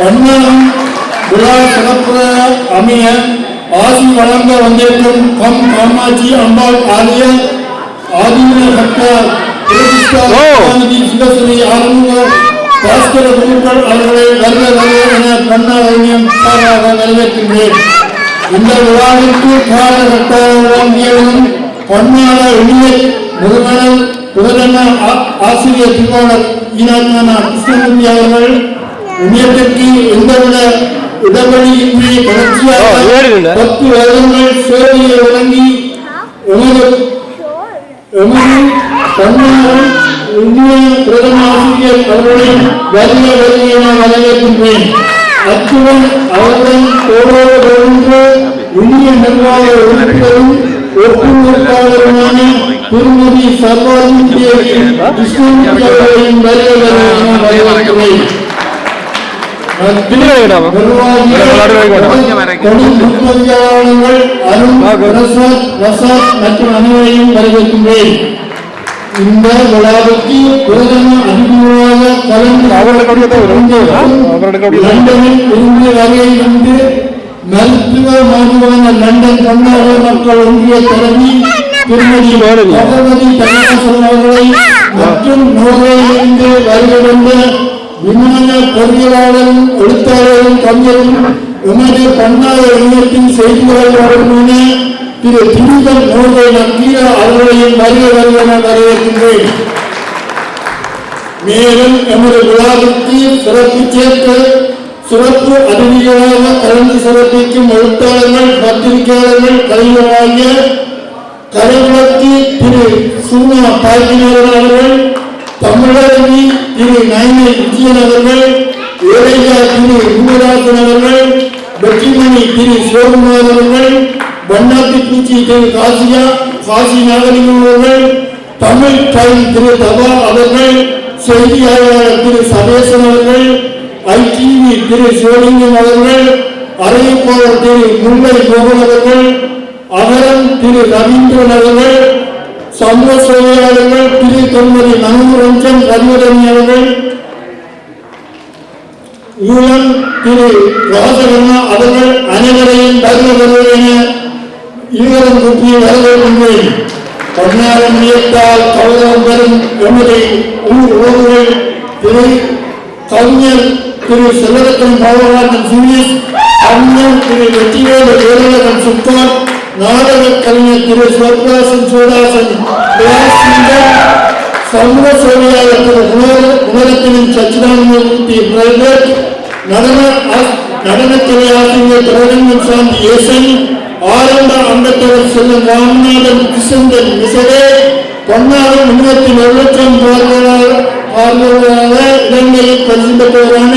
பன்னாரம் விழா சிறப்பு அமைய ஆசி வழங்க வந்திருக்கும் கம் காமாட்சி அம்பாள் ஆலய ஆதீன சிவஸ்ரீ ஆரம்ப பாஸ்கர குருக்கள் அவர்களை வருக வருக என வரவேற்கின்றேன் இந்த விழாவிற்கு காலகட்டம் பொன்னாட இணைய நிறுவனர் பிரதம ஆ- ஆசிரியர் திருவாளர் ஈனாத்மான கிருஷ்ணமூர்த்தி அவர்கள் இணையத்திற்கு எந்தவித இடைவெளியின்றி ஓ, தொடர்ச்சியாக. பத்து வருடங்கள் சேவையை வழங்கி எமது எமது பொன்னாடும் இந்திய பிரதம ஆசிரியர் அவர்களை வருக வருக என வரவேற்கின்றேன் அத்துடன் அவருடன் தோழோடு ஒன்று இந்திய நிர்வாக உறுப்பினரும் ஒப்புநர்காரருமான திருமதி சர்வாஜி தேவி கிருஷ்ணமூர்த்தி அவர்களின் வருக வரவேற்கிறேன் பிரசாத் மற்றும் அனைவரையும் வரவேற்கின்றேன் இந்த விழாவுக்கு பிரதம அதிபராக கலந்து. லண்டனில் இருந்து வரையிலிருந்து மருத்துவ மருத்துவன லண்டன் பன்னாடு மக்கள் ஒன்றிய தலைவி திருமதி. பகவதி தனகாசன் அவர்களை மற்றும் நோர்வேயிலிருந்து வருகின்ற விமான பொறியியலாளரும் எழுத்தாளரும் கவிஞரும் எமது பன்னாடு இணையத்தின் செய்தியாளருமான திரு திரிதன் நோர்வே நக்கீர அவர்களையும் வருக வருக வரவேற்கின்றேன். மேலும் எமது விழாவிற்கு சிறப்பு சேர்த்து சிறப்பு அதிதிகளாக கலந்து சிறப்பிக்கும் எழுத்தாளர்கள் பத்திரிகையாளர்கள் கலைஞராகிய கலைவளர்த்தி திரு சுமா பாக்கினர் அவர்கள் திரு நயனை விஜயன் அவர்கள் ஏழையா திரு ரூபராசன் அவர்கள் வெற்றிமணி திரு சிவகுமார் அவர்கள் வண்ணாத்தி திரு காசியா காசி நாகரிகம் அவர்கள் தமிழ் கவி திரு தபா அவர்கள் செய்தியாளர் திரு சதேசன் அவர்கள் ஐடிவி திரு சிவலிங்கம் அவர்கள் அறிவிப்பாளர் திரு முல்லை மோகன் அவர்கள் அகரம் திரு ரவீந்திரன் அவர்கள் சமூக சேவையாளர்கள் திரு திருமதி மனோரஞ்சன் ரவிவரணி அவர்கள் ஈழம் திரு ராசகண்ணா அவர்கள் அனைவரையும் வருக வருக என ஈழம் குட்டி வரவேற்கின்றேன் பன்னாரம் இயத்தால் கௌரவம் பெறும் எமது ஊர் உறவுகள் திரு கவிஞர் திரு செல்வரத்தன் பாவராஜன் சீனியஸ் கவிஞர் திரு வெற்றிவேலு வேலரகன் சுத்தார் நாடக கலைஞர் திரு சிவபிரகாசன் சிவதாசன் சமூக சேவையாளர் திரு குணர- குணரத்தினம் நடன நடனத்துறை ஆசிரியர் சாந்தி ஏசன் ஆரம்ப அங்கத்தவர் செல்லும் ராமநாதன் கிருஷ்ணன் மிசரே பொன்னாரம் நிறுவனத்தின் ஒரு பார்வையாளர் இலங்கையில் பரிசு பெற்றவரான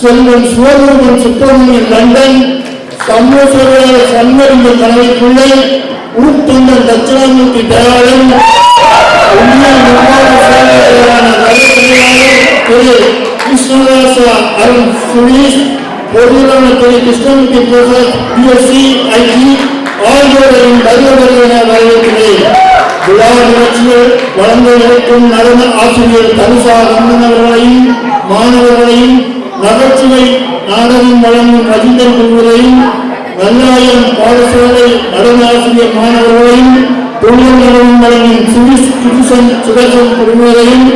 செல்வன் சுப்பிரமணியன் லண்டன் சமூக சேவையாளர் தலைமைக்குள்ளே ஊர்த்தொண்டர் தட்சிணாமூர்த்தி தயாளன் திரு கிருஷ்ணதாச அருண் சுரேஷ் பொருளாளர் திரு கிருஷ்ணமூர்த்தி பிரசாத் பிஎஸ்சி ஐடி ஆகியோரையும் வருவர்கள் வரவேற்கிறேன். விழா நிகழ்ச்சியில் வழங்க இருக்கும் நடன ஆசிரியர் தனுஷா ரமணன் அவர்களையும் மாணவர்களையும் நகைச்சுவை நாடகம் வழங்கும் ரஜிந்தர் குழுவையும் வெள்ளாயம் பாடசாலை நடனாசிரியர் மாணவர்களையும் தொழில் நடனம் வழங்கும் சுவிஸ் கிருஷ்ணன் சுதர்சன் குழுவையும்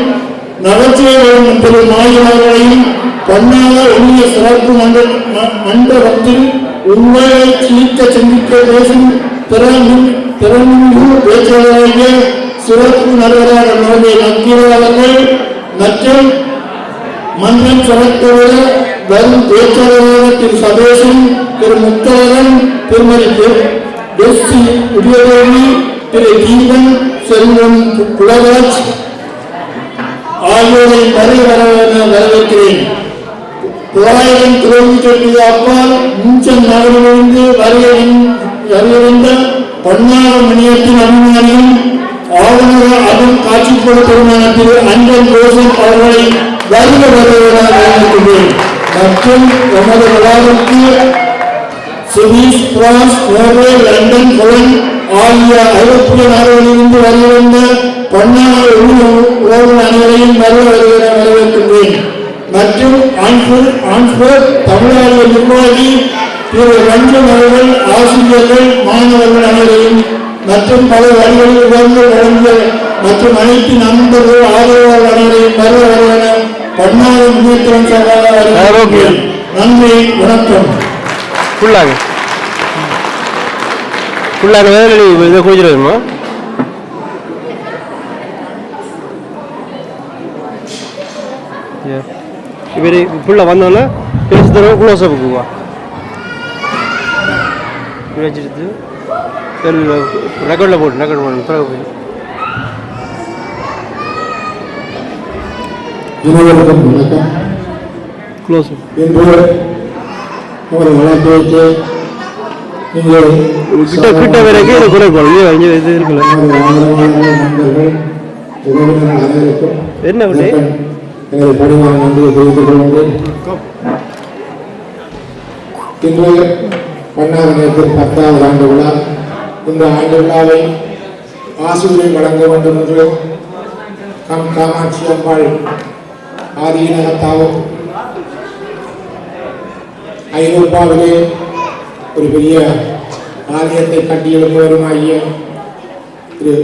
நகைச்சுவை வழங்கும் திரு மாயவர்களையும் பன்னாக எளிய சிறப்பு மன்ற ம- மண்டபத்தில் உண்மையை சிரிக்க சிந்திக்க பேசும் திறமின் திறமிகு பேச்சாளராகிய சிறப்பு நடுவராக நோயை நக்கீர மற்றும் மன்றம் செலக்டரோட வரும் பேச்சாளராக திரு திரு முத்தரகன் திருமதி எஸ்சி உதயதேவி திரு கீதன் செல்வம் குலராஜ். ஆகியோரை மறை வர வரவேற்கிறேன். தொள்ளாயிரம் கிலோமீட்டருக்கு அப்பால் மூச்சன் நகரிலிருந்து வரைய வருகின்ற பன்னாறு மணியத்தின் அபிமானியும் ஆளுநர் அதன் காட்சிப்படுத்துவதான திரு அஞ்சல் ஜோசப் அவர்களை வருக வருவதாக வரவேற்கிறேன் மற்றும் எமது விழாவிற்கு Swiss France Norway London Cologne ஆகிய ஐரோப்பிய நாடுகளிலிருந்து வருகின்ற பன்னாறு உறவு அனைவரையும் வருக வருகிற வரவேற்கின்றேன். மற்றும் ஆன்சர் தமிழ்நாடு நிர்வாகி திரு ரஞ்சன் அவர்கள் ஆசிரியர்கள் மாணவர்கள் அனைவரையும் மற்றும் பல வழிகளில் உயர்ந்து வழங்கிய மற்றும் அனைத்து நண்பர்கள் ஆதரவாளர் அனைவரையும் வருவ வருவன பன்னாறு முன்னேற்றம். சகாதாரம் நன்றி வணக்கம். ஃபுல்லாக ஃபுல்லாக வேலை இதை குடிச்சிருமா இவர் ஃபுல்லாக வந்தோன்னே பேசி தருவோம் க்ளோஸ் அப்புக்குவா வச்சுட்டு ரெக்கார்டில் போட்டு ரெக்கார்ட் பண்ணணும் பிறகு போய். இருவருக்கும் வணக்கம் க்ளோஸ் இன்று ஒரு கிட்ட கிட்ட வரைக்கும் இது குறைப்பாங்க இங்கே இங்கே இது இருக்குல்ல. அனைவருக்கும் என்ன விட்டு எனது பணிவான நன்றியை தெரிவித்துக் கொள்கின்றேன் இன்று பன்னாறு நேரத்தில் பத்தாவது ஆண்டு விழா. இந்த ஆண்டு விழாவை ஆசிரியரை வழங்க வேண்டும் என்று கம் காமாட்சி அம்பாள் ஆதீனகத்தாவும் ஐரோப்பாவிலே ஒரு பெரிய ஆலயத்தை கட்டியெழுப்பவருமாகிய திரு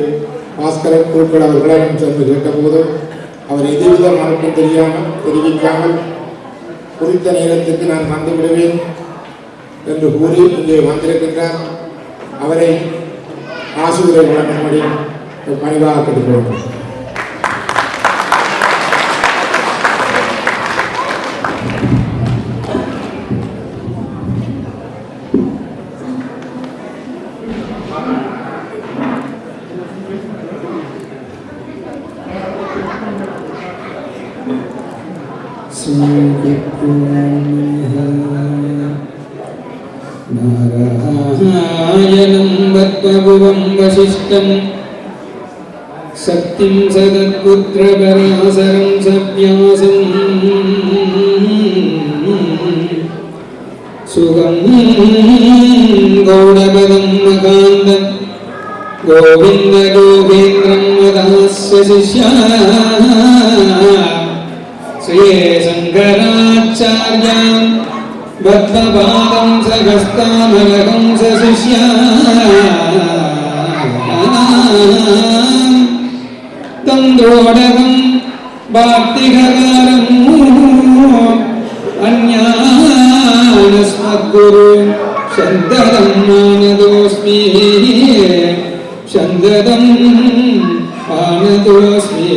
பாஸ்கரன் குழுக்கள் அவர்களிடம் சென்று கேட்டபோது அவர் எதுவித மறுப்பும் தெரியாமல் தெரிவிக்காமல் குறித்த நேரத்துக்கு நான் வந்து விடுவேன் என்று கூறி இங்கே வந்திருக்கின்றார். அவரை ஆசிரியரை வழங்கும்படி பணிவாக கேட்டுக்கொள்கிறேன் वसिष्ठं शक्तिं सदत्पुत्रपरासरं सव्यासम् सुगं गौडपदं मकान्दं। गोविन्दगोविन्द्रं वदास्य शिष्या। श्रिये शङ्कराचार्याम् बद्धपादं सहस्तामलकं ോടകം ബാത്തികാരം അന്യാനസ്മദ്ഗുരു ശന്തതം മാനദോസ്മി ശന്തതം മാനദോസ്മി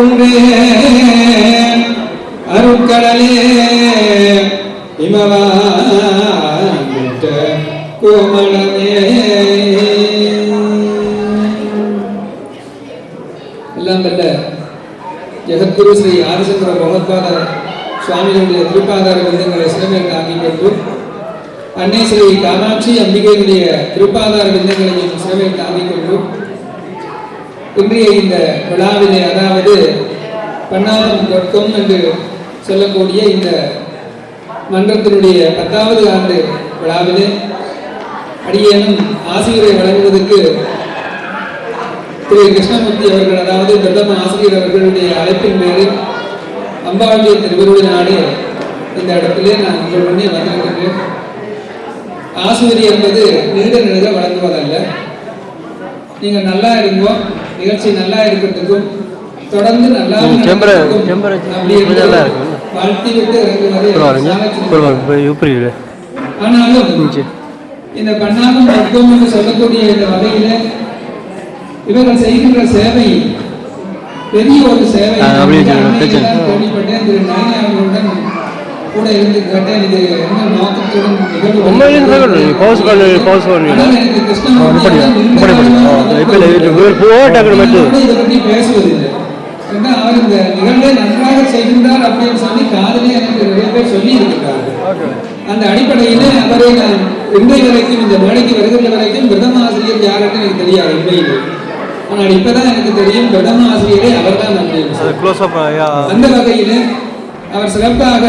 குணக்குன்றே அருட்கடலே இமவா கோமளமே. எல்லாம் வல்ல ஜெகத்குரு ஸ்ரீ ஆதிசந்திர பகவத்பாத சுவாமிகளுடைய திருப்பாதார விருதங்களை சிறமேல் தாங்கிக் அன்னை ஸ்ரீ காமாட்சி அம்பிகையினுடைய திருப்பாதார விருதங்களையும் சிறமேல் தாங்கிக் கொண்டு இன்றைய இந்த விழாவிலே அதாவது பன்னாரம் கொட்கம் என்று சொல்லக்கூடிய இந்த மன்றத்தினுடைய பத்தாவது ஆண்டு விழாவிலே அடியேனும் ஆசிரியரை வழங்குவதற்கு திரு கிருஷ்ணமூர்த்தி அவர்கள் அதாவது பிரதம ஆசிரியர் அவர்களுடைய அழைப்பின் பேரில் அம்பாளுடைய திருவருடைய நாடு இந்த இடத்திலே நான் உங்கள் முன்னே வந்திருக்கின்றேன். ஆசிரியர் என்பது நீண்ட நிலையில் வழங்குவதல்ல. நீங்கள் நல்லா இருங்கோ. நிகழ்ச்சி நல்லா இருக்கிறதுக்கும் தொடர்ந்து நல்லா. வாழ்த்தி விட்டு இறங்குவதே ஆனாலும். இந்த பண்ணாகம் மருத்துவம் என்று சொல்லக்கூடிய இந்த வகையில இவர்கள் செய்கின்ற சேவை பெரிய ஒரு சேவை. நான் கேள்விப்பட்டேன். திரு நயனி அவர்களுடன் அவர்கள் இப்படி நீண்ட பண்ணு காலமாக இப்போ இல்லை போட்டாக்கணும் மட்டும் இதை பற்றி பேசுவதில்லை. ஏன்னா அவர் இந்த நிகழ்வை நன்றாக செய்கின்றார் அப்படின்னு சொல்லி காதலே எனக்கு நிறைய பேர் சொல்லி இருக்கிறார்கள் அந்த அடிப்படையிலே அவரை நான் வரைக்கும் இந்த மேடைக்கு வருகின்ற வரைக்கும் பிரதம ஆசிரியர் யாருன்னு எனக்கு தெரியாது உண்மையிலே. ஆனால் இப்பதான் எனக்கு தெரியும் பிரதம ஆசிரியரே க்ளோஸ் அப் அந்த வகையில் அவர் சிறப்பாக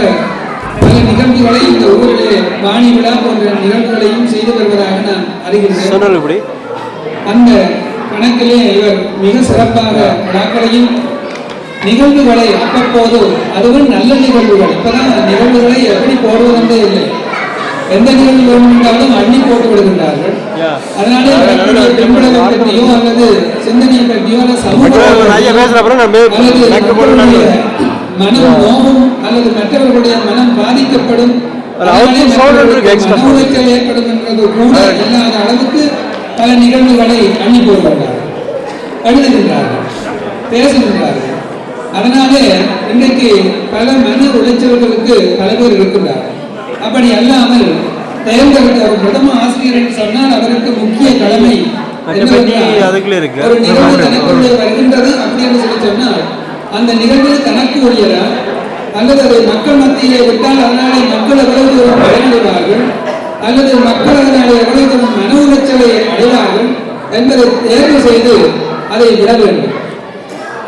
பல நிகழ்வுகளை இந்த ஊரிலே வாணி விழா போன்ற நிகழ்வுகளையும் செய்து வருவதாக நான் இப்படி அந்த கணக்கிலே இவர் மிக சிறப்பாக விழாக்களையும் நிகழ்வுகளை அப்பப்போது அதுவும் நல்ல நிகழ்வுகள். இப்பதான் அந்த நிகழ்வுகளை எப்படி போடுவதென்றே இல்லை. எந்த நிகழ்வு வேண்டுமென்றாலும் அள்ளி போட்டு விடுகின்றார்கள். அதனால பின்புலவை பற்றியோ அல்லது சிந்தனையை பற்றியோ அல்லது சமூக அல்லது மனம் நோகும் அல்லது மற்றவர்களுடைய மனம் பாதிக்கப்படும் ஏற்படும் என்றது கூட இல்லாத அளவுக்கு பல நிகழ்வுகளை அள்ளி போடுகின்றார்கள் எழுதுகின்றார்கள். பேசுகின்றார்கள். அதனாலே இன்றைக்கு பல மன உளைச்சல்களுக்கு பல பேர் இருக்கின்றார்கள். அப்படி அல்லாமல் தேர்ந்தெடுத்த ஒரு பிரதம ஆசிரியர் சொன்னால் அவருக்கு முக்கிய கடமை அதுக்குள்ளே இருக்கு. வருகின்றது அப்படின்னு சொல்லி சொன்னால் அந்த நிகழ்வு தனக்கு உரியதா அல்லது அதை மக்கள் மத்தியிலே விட்டால் அதனாலே மக்கள் எவ்வளவு தூரம் பயனடைவார்கள் அல்லது மக்கள் அதனாலே எவ்வளவு தூரம் மன உளைச்சலை அடைவார்கள் என்பதை தேர்வு செய்து அதை விட வேண்டும்.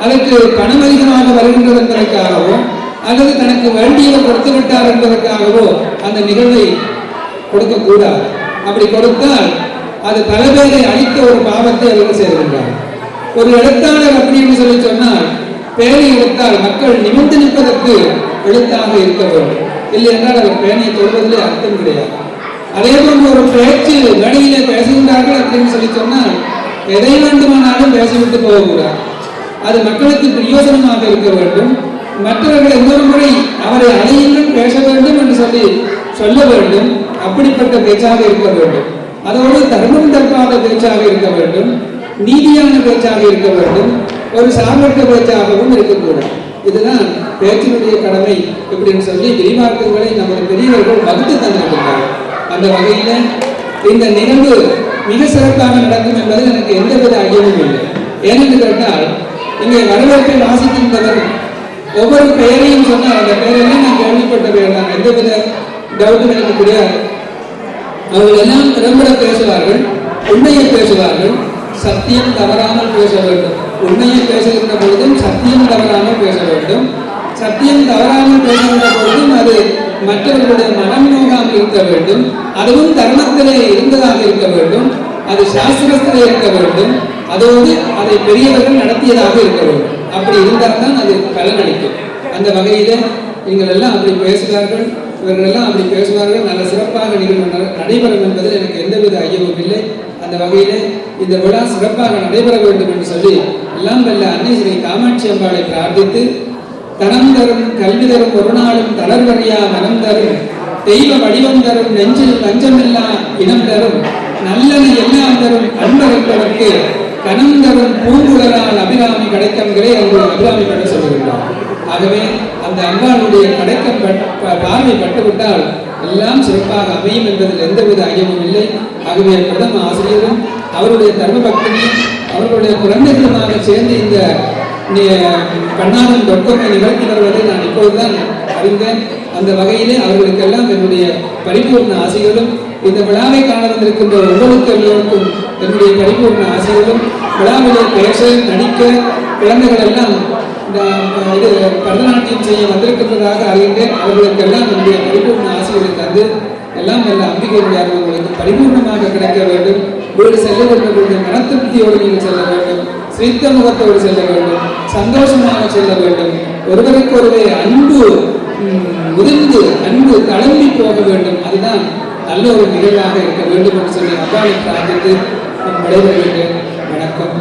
அதற்கு பணம் அதிகமாக வருகின்றது என்பதற்காகவோ அல்லது தனக்கு வேண்டியதை கொடுத்து விட்டார் என்பதற்காகவோ அந்த நிகழ்வை கொடுக்கக்கூடாது. அப்படி கொடுத்தால் அது பல பேரை அழித்த ஒரு பாவத்தை அவர்கள் செய்கின்றார் ஒரு எழுத்தாளர் அப்படின்னு சொல்லி சொன்னால் பேரை எடுத்தால் மக்கள் நிமிர்ந்து நிற்பதற்கு எழுத்தாக இருக்க வேண்டும். இல்லை என்றால் அவர் பேனையை தொடுவதிலே அர்த்தம் கிடையாது. அதே போன்று ஒரு பேச்சு வழியிலே பேசுகின்றார்கள் அப்படின்னு சொல்லி சொன்னால் எதை வேண்டுமானாலும் பேசிவிட்டு போகக்கூடாது. அது மக்களுக்கு பிரயோஜனமாக இருக்க வேண்டும். மற்றவர்கள் இன்னொரு முறை அவரை அழையுங்கள் பேச வேண்டும் என்று சொல்லி சொல்ல வேண்டும். அப்படிப்பட்ட பேச்சாக இருக்க வேண்டும். அதோடு தர்மம் தற்காத பேச்சாக இருக்க வேண்டும். நீதியான பேச்சாக இருக்க வேண்டும். ஒரு சாமர்த்த பேச்சாகவும் இருக்கக்கூடாது இதுதான் பேச்சினுடைய கடமை இப்படின்னு சொல்லி விரிவாக்கங்களை நமது பெரியவர்கள் வகுத்து தந்திருக்கிறார்கள். அந்த வகையில இந்த நிகழ்வு மிக சிறப்பாக நடக்கும் என்பது எனக்கு எந்தவித ஐயமும் இல்லை. ஏனென்று கேட்டால் இங்கே வரவேற்பை வாசிக்கின்றவர் ஒவ்வொரு பெயரையும் சொன்னால் அந்த பெயரெல்லாம் நான் கேள்விப்பட்ட பெயர் தான். எந்தவித டவுட்டும் எனக்கு கிடையாது. அவர்கள் எல்லாம் திறம்பட பேசுவார்கள் உண்மையை பேசுவார்கள் சத்தியம் தவறாமல் பேச வேண்டும். உண்மையை பேசுகின்ற பொழுதும் சத்தியம் தவறாமல் பேச வேண்டும். சத்தியம் தவறாமல் பேசுகின்ற பொழுதும் அது மற்றவர்களுடைய மனம் நோகாமல் இருக்க வேண்டும். அதுவும் தர்மத்திலே இருந்ததாக இருக்க வேண்டும். அது சாஸ்திரத்திலே இருக்க வேண்டும். அதோடு அதை பெரியவர்கள் நடத்தியதாக இருக்க வேண்டும். அப்படி இருந்தால் தான் அது பலனளிக்கும். அந்த வகையில நீங்கள் எல்லாம் அப்படி பேசுகிறார்கள் இவர்கள் எல்லாம் அப்படி பேசுவார்கள். நல்ல சிறப்பாக நிகழ்வு நடைபெறும் என்பதில் எனக்கு எந்தவித ஐயமும் இல்லை. அந்த வகையிலே இந்த விழா சிறப்பாக நடைபெற வேண்டும் என்று சொல்லி எல்லாம் வல்ல அன்னை ஸ்ரீ காமாட்சி அம்பாளை பிரார்த்தித்து தனம் தரும் கல்வி தரும் ஒரு நாளும் தளர்வறியா மனம் தரும் தெய்வ வடிவம் தரும் நெஞ்சில் லஞ்சமில்லா இனம் தரும் நல்லது எல்லாம் தரும் அன்பர் கனம் தரும் பூங்குழலால் அபிராமி கிடைக்கங்களே அவர்கள் அபிராமி பட்டு சொல்லுகின்றார். ஆகவே அந்த அம்பாளுடைய கடைக்க பட்- பார்வை பட்டுவிட்டால் எல்லாம் சிறப்பாக அமையும் என்பதில் எந்தவித ஐயமும் இல்லை. ஆகவே பிரதம ஆசிரியரும் அவருடைய தர்ம பக்தனையும் அவர்களுடைய குழந்தைகளுமாக சேர்ந்து இந்த கண்ணாதன் தொக்கமை நிகழ்த்தி வருவதை நான் இப்போதுதான் அறிந்தேன். அந்த வகையிலே அவர்களுக்கெல்லாம் என்னுடைய பரிபூர்ண ஆசைகளும் இந்த விழாவை காண வந்திருக்கின்ற ஒவ்வொருக்கு எல்லோருக்கும் என்னுடைய பரிபூர்ண ஆசைகளும் விழாவிலே பேச நடிக்க குழந்தைகள் எல்லாம் இது பரதநாட்டியம் செய்ய வந்திருக்கின்றதாக அறிகின்றேன். அவர்களுக்கெல்லாம் என்னுடைய பரிபூர்ண ஆசைகளை தந்து எல்லாம் நல்ல அம்பிகையுடைய அருள் உங்களுக்கு பரிபூர்ணமாக கிடைக்க வேண்டும். வீடு செல்ல வேண்டும் மன திருப்தியோடு நீங்கள் செல்ல வேண்டும். சிரித்த முகத்தோடு செல்ல வேண்டும். சந்தோஷமாக செல்ல வேண்டும். ஒருவருக்கு ஒருவர் அன்பு முதிர்ந்து அன்பு தளம்பி போக வேண்டும். அதுதான் நல்ல ஒரு நிகழ்வாக இருக்க வேண்டும் என்று சொல்லி அப்பாவை பிரார்த்தித்து விடைபெறுகிறேன் வணக்கம்.